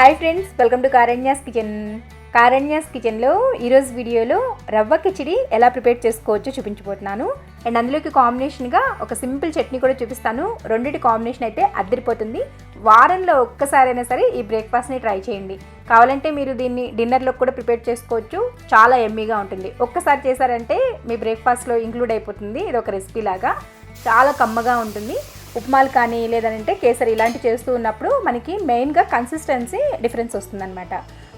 Hi friends welcome to Karanya's kitchen Karanya's కిచెన్లో ఈరోజు వీడియోలో రవ్వ కిచిడి ఎలా ప్రిపేర్ చేసుకోవచ్చో చూపించబోతున్నాను. అండ్ అందులోకి కాంబినేషన్గా ఒక సింపుల్ చట్నీ కూడా చూపిస్తాను. రెండింటి కాంబినేషన్ అయితే అద్దరిపోతుంది. వారంలో ఒక్కసారైనా సరే ఈ బ్రేక్ఫాస్ట్ని ట్రై చేయండి. కావాలంటే మీరు దీన్ని డిన్నర్లో కూడా ప్రిపేర్ చేసుకోవచ్చు. చాలా ఎమ్మీగా ఉంటుంది. ఒక్కసారి చేశారంటే మీ బ్రేక్ఫాస్ట్లో ఇంక్లూడ్ అయిపోతుంది. ఇది ఒక రెసిపీ లాగా. చాలా కమ్మగా ఉంటుంది. ఉప్మాలు కానీ లేదంటే కేసరి ఇలాంటి చేస్తూ ఉన్నప్పుడు మనకి మెయిన్గా కన్సిస్టెన్సీ డిఫరెన్స్ వస్తుందన్నమాట.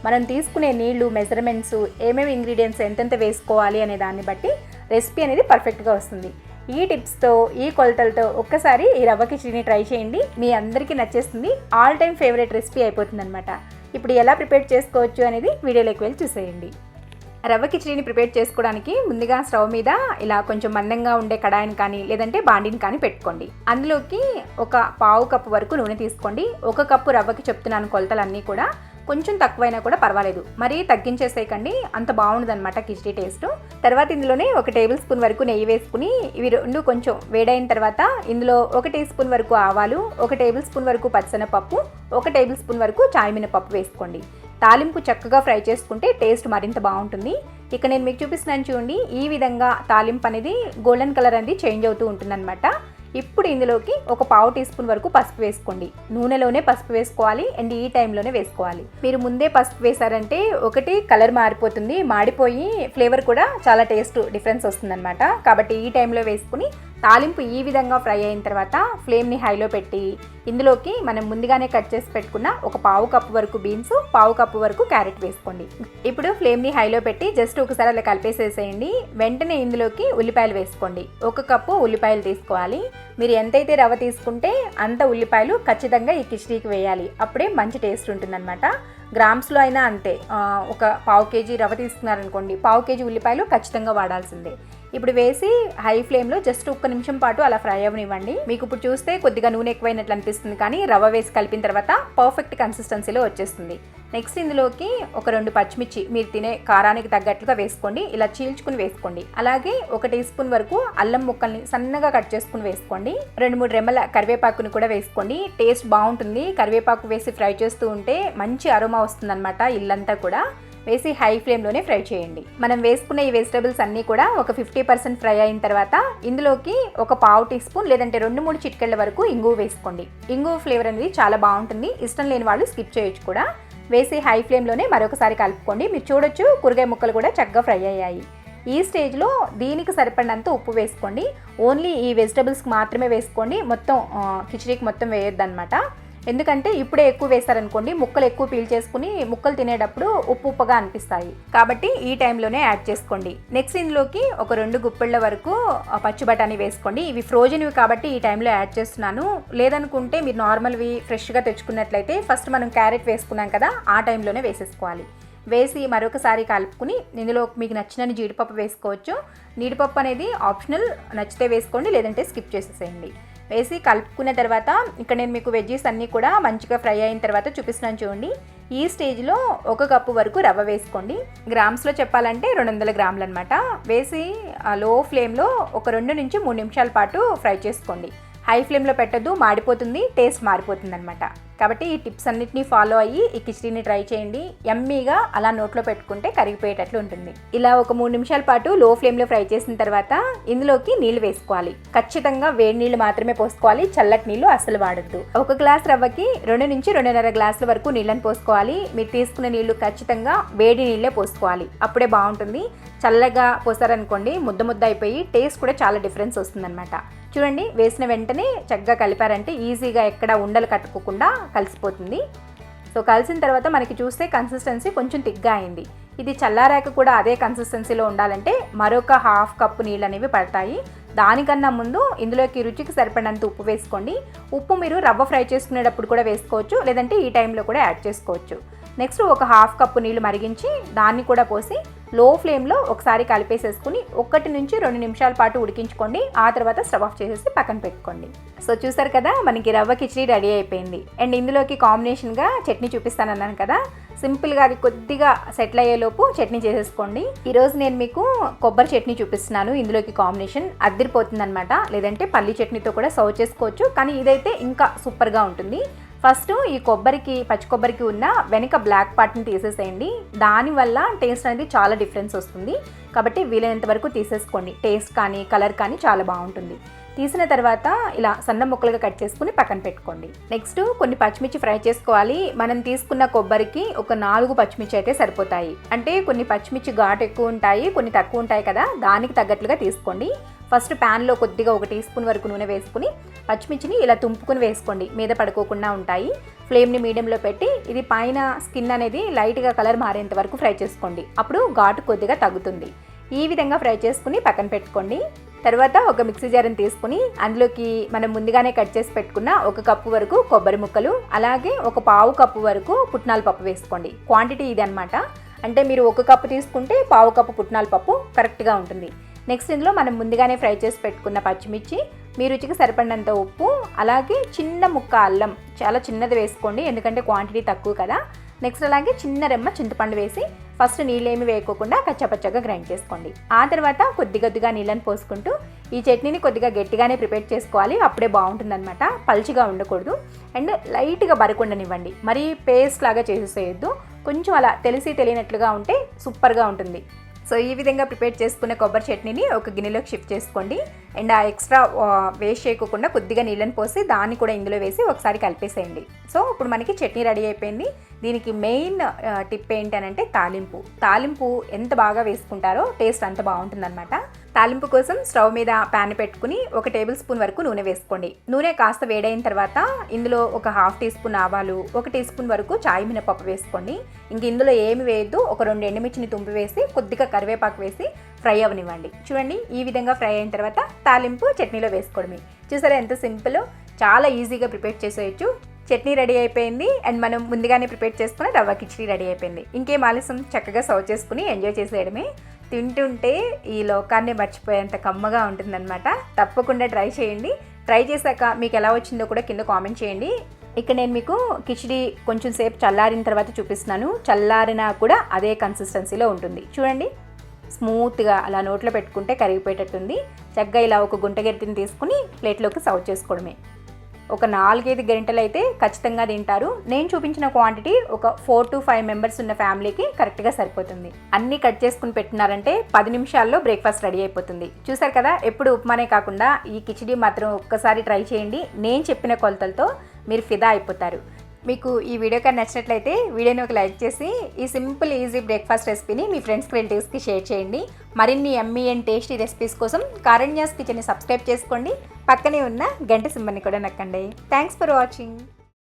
మనం తీసుకునే నీళ్ళు మెజర్మెంట్స్ ఏమేమి ఇంగ్రీడియంట్స్ ఎంతెంత వేసుకోవాలి అనే దాన్ని బట్టి రెసిపీ అనేది పర్ఫెక్ట్గా వస్తుంది. ఈ టిప్స్తో ఈ కొలతలతో ఒక్కసారి ఈ రవ్వ కిచడీని ట్రై చేయండి. మీ అందరికీ నచ్చేస్తుంది. ఆల్ టైమ్ ఫేవరెట్ రెసిపీ అయిపోతుంది అనమాట ఇప్పుడు ఎలా ప్రిపేర్ చేసుకోవచ్చు అనేది వీడియోలోకి వెళ్ళి చూసేయండి. రవ్వ కిచడీని ప్రిపేర్ చేసుకోవడానికి ముందుగా స్టవ్ మీద ఇలా కొంచెం మందంగా ఉండే కడాయిని కానీ లేదంటే బాండిని కానీ పెట్టుకోండి. అందులోకి ఒక పావు కప్పు వరకు నూనె తీసుకోండి. ఒక కప్పు రవ్వకి చెప్తున్నాను కొలతలన్నీ కూడా. కొంచెం తక్కువైనా కూడా పర్వాలేదు. మరీ తగ్గించేసేయకండి. అంత బాగుండదు అనమాట కిచడీ టేస్ట్. తర్వాత ఇందులోనే ఒక టేబుల్ స్పూన్ వరకు నెయ్యి వేసుకుని ఇవి రెండు కొంచెం వేడైన తర్వాత ఇందులో ఒక టీ స్పూన్ వరకు ఆవాలు ఒక టేబుల్ స్పూన్ వరకు పచ్చనపప్పు ఒక టేబుల్ స్పూన్ వరకు చాయ్ పప్పు వేసుకోండి. తాలింపు చక్కగా ఫ్రై చేసుకుంటే టేస్ట్ మరింత బాగుంటుంది. ఇక నేను మీకు చూపిస్తున్నాను చూడండి ఈ విధంగా తాలింపు అనేది గోల్డెన్ కలర్ అనేది చేంజ్ అవుతూ ఉంటుందన్నమాట. ఇప్పుడు ఇందులోకి ఒక పావు టీ స్పూన్ వరకు పసుపు వేసుకోండి. నూనెలోనే పసుపు వేసుకోవాలి అండ్ ఈ టైంలోనే వేసుకోవాలి. మీరు ముందే పసుపు వేశారంటే ఒకటి కలర్ మారిపోతుంది మాడిపోయి ఫ్లేవర్ కూడా చాలా టేస్ట్ డిఫరెన్స్ వస్తుందన్నమాట. కాబట్టి ఈ టైంలో వేసుకుని తాలింపు ఈ విధంగా ఫ్రై అయిన తర్వాత ఫ్లేమ్ని హైలో పెట్టి ఇందులోకి మనం ముందుగానే కట్ చేసి పెట్టుకున్న ఒక పావు కప్పు వరకు బీన్స్ పావు కప్పు వరకు క్యారెట్ వేసుకోండి. ఇప్పుడు ఫ్లేమ్ని హైలో పెట్టి జస్ట్ ఒకసారి అలా కలిపేసేసేయండి. వెంటనే ఇందులోకి ఉల్లిపాయలు వేసుకోండి. ఒక కప్పు ఉల్లిపాయలు తీసుకోవాలి. మీరు ఎంతైతే రవ్వ తీసుకుంటే అంత ఉల్లిపాయలు ఖచ్చితంగా ఈ కిచడీకి వేయాలి. అప్పుడే మంచి టేస్ట్ ఉంటుందన్నమాట. గ్రామ్స్లో అయినా అంతే. ఒక పావు కేజీ రవ్వ తీసుకున్నారనుకోండి పావు కేజీ ఉల్లిపాయలు ఖచ్చితంగా వాడాల్సిందే. ఇప్పుడు వేసి హై ఫ్లేమ్లో జస్ట్ ఒక్క నిమిషం పాటు అలా ఫ్రై అవ్వనివ్వండి మీకు ఇప్పుడు చూస్తే కొద్దిగా నూనె ఎక్కువైనట్లు అనిపిస్తుంది కానీ రవ్వ వేసి కలిపిన తర్వాత పర్ఫెక్ట్ కన్సిస్టెన్సీలో వచ్చేస్తుంది. నెక్స్ట్ ఇందులోకి ఒక రెండు పచ్చిమిర్చి మీరు తినే కారానికి తగ్గట్లుగా వేసుకోండి. ఇలా చీల్చుకుని వేసుకోండి. అలాగే ఒక టీ స్పూన్ వరకు అల్లం ముక్కల్ని సన్నగా కట్ చేసుకుని వేసుకోండి. రెండు మూడు రెమ్మల కరివేపాకుని కూడా వేసుకోండి. టేస్ట్ బాగుంటుంది. కరివేపాకు వేసి ఫ్రై చేస్తూ ఉంటే మంచి అరోమా వస్తుందన్నమాట ఇల్లంతా కూడా. వేసి హై ఫ్లేమ్లోనే ఫ్రై చేయండి. మనం వేసుకున్న ఈ వెజిటబుల్స్ అన్నీ కూడా ఒక ఫిఫ్టీ పర్సెంట్ ఫ్రై అయిన తర్వాత ఇందులోకి ఒక పావు టీ స్పూన్ లేదంటే రెండు మూడు చిట్కెళ్ళ వరకు ఇంగువ వేసుకోండి. ఇంగువ ఫ్లేవర్ అనేది చాలా బాగుంటుంది. ఇష్టం లేని వాళ్ళు స్కిప్ చేయొచ్చు కూడా. వేసి హై ఫ్లేమ్లోనే మరొకసారి కలుపుకోండి. మీరు చూడొచ్చు కూరగాయ ముక్కలు కూడా చక్కగా ఫ్రై అయ్యాయి. ఈ స్టేజ్లో దీనికి సరిపడినంత ఉప్పు వేసుకోండి. ఓన్లీ ఈ వెజిటబుల్స్కి మాత్రమే వేసుకోండి. మొత్తం కిచడీకి మొత్తం వేయొద్దనమాట ఎందుకంటే ఇప్పుడే ఎక్కువ వేశారనుకోండి ముక్కలు ఎక్కువ పీల్ చేసుకుని ముక్కలు తినేటప్పుడు ఉప్పు ఉప్పుగా అనిపిస్తాయి. కాబట్టి ఈ టైంలోనే యాడ్ చేసుకోండి. నెక్స్ట్ ఇందులోకి ఒక రెండు గుప్పెళ్ళ వరకు పచ్చి బఠానీ వేసుకోండి. ఇవి ఫ్రోజన్వి కాబట్టి ఈ టైంలో యాడ్ చేస్తున్నాను. లేదనుకుంటే మీరు నార్మల్వి ఫ్రెష్గా తెచ్చుకున్నట్లయితే ఫస్ట్ మనం క్యారెట్ వేసుకున్నాం కదా ఆ టైంలోనే వేసేసుకోవాలి. వేసి మరొకసారి కలుపుకుని ఇందులో మీకు నచ్చినని జీడిపప్పు వేసుకోవచ్చు. నీడిపప్పు అనేది ఆప్షనల్ నచ్చితే వేసుకోండి లేదంటే స్కిప్ చేసేసేయండి. వేసి కలుపుకున్న తర్వాత ఇక్కడ నేను మీకు వెజ్జీస్ అన్నీ కూడా మంచిగా ఫ్రై అయిన తర్వాత చూపిస్తున్నాను చూడండి. ఈ స్టేజ్లో ఒక కప్పు వరకు రవ్వ వేసుకోండి. గ్రామ్స్లో చెప్పాలంటే రెండు వందల గ్రాములు అనమాట వేసి లో ఫ్లేమ్లో ఒక రెండు నుంచి మూడు నిమిషాల పాటు ఫ్రై చేసుకోండి. హై ఫ్లేమ్లో పెట్టద్దు మాడిపోతుంది టేస్ట్ మారిపోతుంది అనమాట కాబట్టి ఈ టిప్స్ అన్నిటిని ఫాలో అయ్యి ఈ కిచడీని ట్రై చేయండి. ఎమ్మీగా అలా నోట్లో పెట్టుకుంటే కరిగిపోయేటట్లు ఉంటుంది. ఇలా ఒక మూడు నిమిషాల పాటు లో ఫ్లేమ్లో ఫ్రై చేసిన తర్వాత ఇందులోకి నీళ్ళు వేసుకోవాలి. ఖచ్చితంగా వేడి నీళ్ళు మాత్రమే పోసుకోవాలి చల్లటి నీళ్ళు అస్సలు వాడద్దు. ఒక గ్లాస్ రవ్వకి రెండు నుంచి రెండున్నర గ్లాసుల వరకు నీళ్ళని పోసుకోవాలి. మీరు తీసుకున్న నీళ్ళు ఖచ్చితంగా వేడి నీళ్ళే పోసుకోవాలి. అప్పుడే బాగుంటుంది. చల్లగా పోసారనుకోండి ముద్ద ముద్ద అయిపోయి టేస్ట్ కూడా చాలా డిఫరెన్స్ వస్తుందన్నమాట. చూడండి వేసిన వెంటనే చక్కగా కలిపారంటే ఈజీగా ఎక్కడ ఉండలు కట్టుకోకుండా కలిసిపోతుంది. సో కలిసిన తర్వాత మనకి చూస్తే కన్సిస్టెన్సీ కొంచెం తిగ్గా అయింది. ఇది చల్లారాక కూడా అదే కన్సిస్టెన్సీలో ఉండాలంటే మరొక హాఫ్ కప్పు నీళ్ళు అనేవి పడతాయి. దానికన్నా ముందు ఇందులోకి రుచికి సరిపడినంత ఉప్పు వేసుకోండి. ఉప్పు మీరు రవ్వ ఫ్రై చేసుకునేటప్పుడు కూడా వేసుకోవచ్చు లేదంటే ఈ టైంలో కూడా యాడ్ చేసుకోవచ్చు. నెక్స్ట్ ఒక హాఫ్ కప్పు నీళ్ళు మరిగించి దాన్ని కూడా పోసి లో ఫ్లేమ్లో ఒకసారి కలిపేసేసుకుని ఒకటి నుంచి రెండు నిమిషాల పాటు ఉడికించుకోండి. ఆ తర్వాత స్టవ్ ఆఫ్ చేసేసి పక్కన పెట్టుకోండి. సో చూసారు కదా మనకి రవ్వ కిచడీ రెడీ అయిపోయింది. అండ్ ఇందులోకి కాంబినేషన్గా చట్నీ చూపిస్తానన్నాను కదా. సింపుల్గా అది కొద్దిగా సెటిల్ అయ్యేలోపు చట్నీ చేసేసుకోండి. ఈరోజు నేను మీకు కొబ్బరి చట్నీ చూపిస్తున్నాను. ఇందులోకి కాంబినేషన్ అద్దరిపోతుంది అనమాట లేదంటే పల్లి చట్నీతో కూడా సర్వ్ చేసుకోవచ్చు. కానీ ఇదైతే ఇంకా సూపర్గా ఉంటుంది. ఫస్ట్ ఈ కొబ్బరికి పచ్చి కొబ్బరికి ఉన్న వెనుక బ్లాక్ పార్ట్ని తీసేసేయండి. దానివల్ల టేస్ట్ అనేది చాలా డిఫరెన్స్ వస్తుంది. కాబట్టి వీలైనంత వరకు తీసేసుకోండి. టేస్ట్ కానీ కలర్ కానీ చాలా బాగుంటుంది. తీసిన తర్వాత ఇలా సన్న ముక్కలుగా కట్ చేసుకుని పక్కన పెట్టుకోండి. నెక్స్ట్ కొన్ని పచ్చిమిర్చి ఫ్రై చేసుకోవాలి. మనం తీసుకున్న కొబ్బరికి ఒక నాలుగు పచ్చిమిర్చి అయితే సరిపోతాయి. అంటే కొన్ని పచ్చిమిర్చి ఘాటు ఎక్కువ ఉంటాయి కొన్ని తక్కువ ఉంటాయి కదా దానికి తగ్గట్లుగా తీసుకోండి. ఫస్ట్ ప్యాన్లో కొద్దిగా ఒక టీ స్పూన్ వరకు నూనె వేసుకుని పచ్చిమిర్చిని ఇలా తుంపుకుని వేసుకోండి. మీద పడుకోకుండా ఉంటాయి. ఫ్లేమ్ని మీడియంలో పెట్టి ఇది పైన స్కిన్ అనేది లైట్గా కలర్ మారేంత వరకు ఫ్రై చేసుకోండి. అప్పుడు ఘాటు కొద్దిగా తగ్గుతుంది. ఈ విధంగా ఫ్రై చేసుకుని పక్కన పెట్టుకోండి. తర్వాత ఒక మిక్సీ జార్ని తీసుకుని అందులోకి మనం ముందుగానే కట్ చేసి పెట్టుకున్న ఒక కప్పు వరకు కొబ్బరి ముక్కలు అలాగే ఒక పావు కప్పు వరకు పుట్నాల పప్పు వేసుకోండి. క్వాంటిటీ ఇది అనమాట అంటే మీరు ఒక కప్పు తీసుకుంటే పావు కప్పు పుట్నాల పప్పు కరెక్ట్గా ఉంటుంది. నెక్స్ట్ ఇందులో మనం ముందుగానే ఫ్రై చేసి పెట్టుకున్న పచ్చిమిర్చి మీ రుచికి సరిపడినంత ఉప్పు అలాగే చిన్న ముక్క అల్లం చాలా చిన్నది వేసుకోండి ఎందుకంటే క్వాంటిటీ తక్కువ కదా. నెక్స్ట్ అలాగే చిన్న రెమ్మ చింతపండు వేసి ఫస్ట్ నీళ్ళేమి వేయకోకుండా కచ్చపచ్చగా గ్రైండ్ చేసుకోండి. ఆ తర్వాత కొద్ది కొద్దిగా నీళ్ళని పోసుకుంటూ ఈ చట్నీని కొద్దిగా గట్టిగానే ప్రిపేర్ చేసుకోవాలి అప్పుడే బాగుంటుందన్నమాట. పల్చిగా ఉండకూడదు. అండ్ లైట్గా బరకుండనివ్వండి. మరీ పేస్ట్ లాగా చేసేసేయద్దు. కొంచెం అలా తెలిసి తెలియనట్లుగా ఉంటే సూపర్గా ఉంటుంది. సో ఈ విధంగా ప్రిపేర్ చేసుకున్న కొబ్బరి చట్నీని ఒక గిన్నెలోకి షిఫ్ట్ చేసుకోండి. అండ్ ఆ ఎక్స్ట్రా వేస్ట్ చేయకుండా కొద్దిగా నీళ్ళని పోసి దాన్ని కూడా ఇందులో వేసి ఒకసారి కలిపేసేయండి. సో ఇప్పుడు మనకి చట్నీ రెడీ అయిపోయింది. దీనికి మెయిన్ టిప్ ఏంటనంటే తాలింపు. తాలింపు ఎంత బాగా వేసుకుంటారో టేస్ట్ అంత బాగుంటుందన్నమాట. తాలింపు కోసం స్టవ్ మీద ప్యాన్ పెట్టుకుని ఒక టేబుల్ స్పూన్ వరకు నూనె వేసుకోండి. నూనె కాస్త వేడైన తర్వాత ఇందులో ఒక హాఫ్ టీ స్పూన్ ఆవాలు ఒక టీ స్పూన్ వరకు చాయ్ మినపప్పు వేసుకోండి. ఇంక ఇందులో ఏమి వేయద్దు ఒక రెండు ఎండుమిర్చిని తుంపి వేసి కొద్దిగా కరివేపాకు వేసి ఫ్రై అవనివ్వండి. చూడండి ఈ విధంగా ఫ్రై అయిన తర్వాత తాలింపు చట్నీలో వేసుకోవడమే చూసారా ఎంత సింపుల్? చాలా ఈజీగా ప్రిపేర్ చేసేయచ్చు. చట్నీ రెడీ అయిపోయింది. అండ్ మనం ముందుగానే ప్రిపేర్ చేసుకుని రవ్వ కిచడీ రెడీ అయిపోయింది. ఇంకేం ఆలస్యం? చక్కగా సర్వ్ చేసుకుని ఎంజాయ్ చేసేయడమే. తింటుంటే ఈ లోకాన్ని మర్చిపోయేంత కమ్మగా ఉంటుందన్నమాట. తప్పకుండా ట్రై చేయండి. ట్రై చేశాక మీకు ఎలా వచ్చిందో కూడా కింద కామెంట్ చేయండి. ఇక్కడ నేను మీకు కిచిడి కొంచెం సేపు చల్లారిన తర్వాత చూపిస్తున్నాను. చల్లారినా కూడా అదే కన్సిస్టెన్సీలో ఉంటుంది. చూడండి. స్మూత్గా అలా నోట్లో పెట్టుకుంటే కరిగిపోయేటట్టుంది. చక్కగా ఇలా ఒక గుంట గరిటెని తీసుకుని ప్లేట్లోకి సర్వ్ చేసుకోవడమే. ఒక నాలుగైదు గంటలు అయితే ఖచ్చితంగా తింటారు. నేను చూపించిన క్వాంటిటీ ఒక ఫోర్ టు ఫైవ్ మెంబర్స్ ఉన్న ఫ్యామిలీకి కరెక్ట్గా సరిపోతుంది. అన్నీ కట్ చేసుకుని పెట్టినారంటే పది నిమిషాల్లో బ్రేక్ఫాస్ట్ రెడీ అయిపోతుంది. చూసారు కదా ఎప్పుడు ఉప్మానే కాకుండా ఈ కిచిడి మాత్రం ఒక్కసారి ట్రై చేయండి. నేను చెప్పిన కొలతలతో మీరు ఫిదా అయిపోతారు. మీకు ఈ వీడియో కానీ నచ్చినట్లయితే వీడియోని ఒక లైక్ చేసి ఈ సింపుల్ ఈజీ బ్రేక్ఫాస్ట్ రెసిపీని మీ ఫ్రెండ్స్కి రిలేటివ్స్కి షేర్ చేయండి. మరిన్ని ఎమ్మీ అండ్ టేస్టీ రెసిపీస్ కోసం కారణ్యాస్ కిచెన్ని సబ్స్క్రైబ్ చేసుకోండి. పక్కనే ఉన్న గంట సింబల్ని కూడా నక్కండి. Thanks for watching.